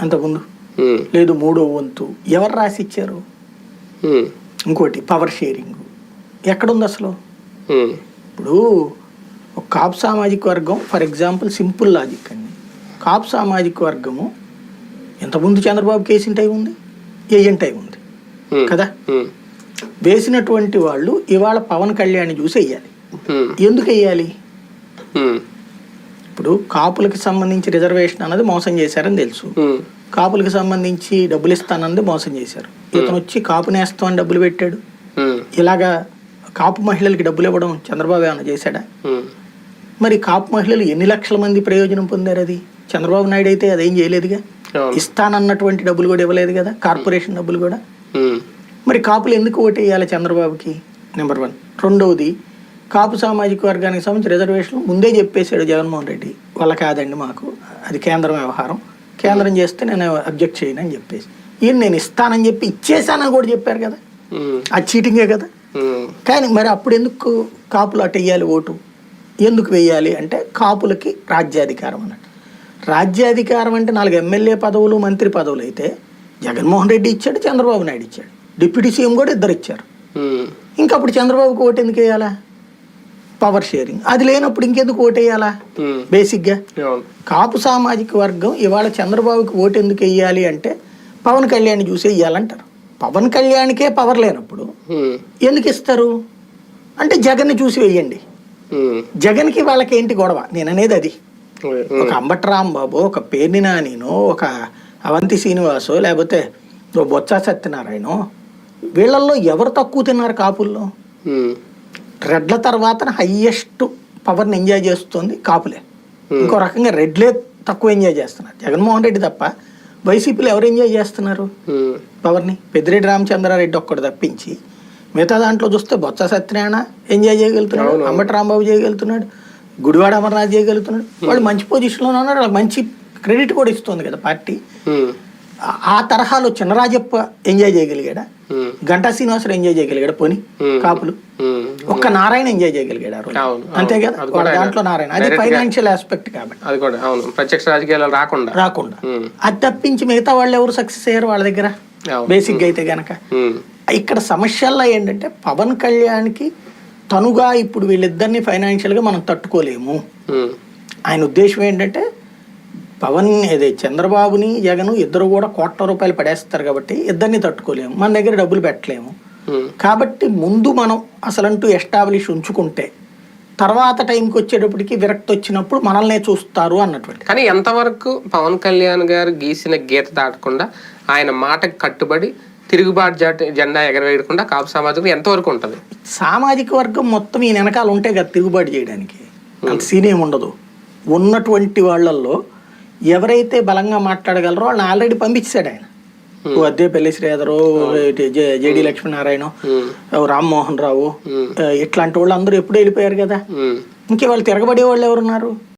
అంతకుముందు? లేదు మూడో వంతు. ఎవరు రాసి ఇచ్చారు ఇంకోటి పవర్ షేరింగ్ ఎక్కడుంది అసలు? ఇప్పుడు ఒక కాపు సామాజిక వర్గం ఫర్ ఎగ్జాంపుల్ సింపుల్ లాజిక్ అండి. కాపు సామాజిక వర్గము ఇంతకుముందు చంద్రబాబు కేసింట్ అయి ఉంది ఏజెంట్ అయి ఉంది కదా? వేసినటువంటి వాళ్ళు ఇవాళ పవన్ కళ్యాణ్ చూసి వెయ్యాలి. ఎందుకు వెయ్యాలి? ఇప్పుడు కాపులకి సంబంధించి రిజర్వేషన్ అన్నది మోసం చేశారని తెలుసు. కాపులకి సంబంధించి డబ్బులు ఇస్తానన్నది మోసం చేశారు. ఇతను వచ్చి కాపు నేస్తం అని డబ్బులు పెట్టాడు. ఇలాగా కాపు మహిళలకి డబ్బులు ఇవ్వడం చంద్రబాబు ఏమైనా చేశాడా? మరి కాపు మహిళలు ఎన్ని లక్షల మంది ప్రయోజనం పొందారు అది? చంద్రబాబు నాయుడు అయితే అదేం చేయలేదుగా. ఇస్తానన్నటువంటి డబ్బులు కూడా ఇవ్వలేదు కదా కార్పొరేషన్ డబ్బులు కూడా. మరి కాపులు ఎందుకు ఓటేయాలి చంద్రబాబుకి? Number one. రెండవది కాపు సామాజిక వర్గానికి సంబంధించి రిజర్వేషన్ ముందే చెప్పేశాడు జగన్మోహన్ రెడ్డి. వాళ్ళ కాదండి మాకు. అది కేంద్రం వ్యవహారం. కేంద్రం చేస్తే నేను అబ్జెక్ట్ చేయను అని చెప్పేసి. ఈయన నేను ఇస్తానని చెప్పి ఇచ్చేసానని కూడా చెప్పారు కదా. అది చీటింగే కదా. కానీ మరి అప్పుడు ఎందుకు కాపులు అటు వేయాలి ఓటు? ఎందుకు వేయాలి అంటే కాపులకి రాజ్యాధికారం అన్నట్టు. రాజ్యాధికారం అంటే నాలుగు ఎమ్మెల్యే పదవులు మంత్రి పదవులు అయితే జగన్మోహన్ రెడ్డి ఇచ్చాడు చంద్రబాబు నాయుడు ఇచ్చాడు. డిప్యూటీ సీఎం కూడా ఇద్దరు ఇచ్చారు. ఇంకా అప్పుడు చంద్రబాబుకి ఓటు ఎందుకు వేయాలా పవర్ షేరింగ్. అది లేనప్పుడు ఇంకెందుకు ఓటు వేయాలా ఉమ్, బేసిక్గా. కాపు సామాజిక వర్గం ఇవాళ చంద్రబాబుకి ఓటు ఎందుకు వేయాలి అంటే పవన్ కళ్యాణ్ చూసి వేయాలంటారు పవన్ కళ్యాణ్కే పవర్ లేనప్పుడు ఎందుకు ఇస్తారు? అంటే జగన్ని చూసి వేయండి. జగన్కి వాళ్ళకి ఏంటి గొడవ? నేను అనేది అది. ఒక అంబటి రాంబాబు ఒక పేర్ని నానినో ఒక అవంతి శ్రీనివాసో లేకపోతే బొత్స సత్యనారాయణ వీళ్ళల్లో ఎవరు తక్కువ తిన్నారు కాపుల్లో? రెడ్ల తర్వాత హయ్యెస్ట్ పవర్ని ఎంజాయ్ చేస్తుంది కాపులే. ఇంకో రకంగా రెడ్లే తక్కువ ఎంజాయ్ చేస్తున్నారు. జగన్మోహన్ రెడ్డి తప్ప వైసీపీలో ఎవరు ఎంజాయ్ చేస్తున్నారు? పవర్ని పెద్దిరెడ్డి రామచంద్రారెడ్డి ఒక్కడు తప్పించి మిగతా దాంట్లో చూస్తే బొత్స సత్యనారాయణ ఎంజాయ్ చేయగలుగుతున్నాడు. అంబటి రాంబాబు చేయగలుగుతున్నాడు గుడివాడ అమర్నాథ్ చేయగలుగుతున్నాడు. వాళ్ళు మంచి పొజిషన్లో ఉన్నారు వాళ్ళకి మంచి క్రెడిట్ కూడా ఇస్తుంది కదా పార్టీ. ఆ- తరహాలో చిన్నరాజప్ప ఎంజాయ్ చేయగలిగాడా? గంటా శ్రీనివాసరావు ఎంజాయ్ చేయగలిగాడు? పోని Hmm. కాపులు. ఒక్క నారాయణ ఎంజాయ్ చేయగలిగాడు అంతే. కదా? దాంట్లో నారాయణ. అది గా- ఫైనాన్షియల్ ఆస్పెక్ట్ కాబట్టి. అది కూడా అవును. ప్రత్యక్ష రాజకీయాలు రాకుండా. రాకుండా. అది తప్పించి మిగతా వాళ్ళు ఎవరు సక్సెస్ అయ్యారు వాళ్ళ దగ్గర. బేసిక్గా అయితే గనక. ఇక్కడ సమస్యల్లో ఏంటంటే పవన్ కళ్యాణ్కి తనుగా ఇప్పుడు వీళ్ళిద్దరిని ఫైనాన్షియల్గా మనం తట్టుకోలేము. ఆయన ఉద్దేశం ఏంటంటే పవన్ అదే చంద్రబాబుని జగన్ ఇద్దరు కూడా కోట్ల రూపాయలు పడేస్తారు కాబట్టి ఇద్దరిని తట్టుకోలేము. మన దగ్గర డబ్బులు పెట్టలేము. కాబట్టి ముందు మనం అసలంటూ ఎస్టాబ్లిష్ ఉంచుకుంటే తర్వాత టైంకి వచ్చేటప్పటికి విరక్తి వచ్చినప్పుడు మనల్నే చూస్తారు అన్నటువంటి. కానీ ఎంతవరకు పవన్ కళ్యాణ్ గారు గీసిన గీత దాటకుండా ఆయన మాటకు కట్టుబడి తిరుగుబాటు జట- జెండా ఎగరవేయకుండా కాపు సమాజం ఎంతవరకు ఉంటుంది? సామాజిక వర్గం మొత్తం ఈ వెనకాల ఉంటే కదా తిరుగుబాటు చేయడానికి. అంత సీన్ ఏమి ఉండదు. ఉన్నటువంటి వాళ్ళల్లో ఎవరైతే బలంగా మాట్లాడగలరో వాళ్ళని ఆల్రెడీ పంపించాడు ఆయన. అద్దే పెళ్ళి శ్రీధరు జేడి లక్ష్మీనారాయణ రామ్మోహన్ రావు. ఇట్లాంటి వాళ్ళు అందరూ ఎప్పుడు వెళ్ళిపోయారు కదా. ఇంకే వాళ్ళు తిరగబడే వాళ్ళు ఎవరున్నారు?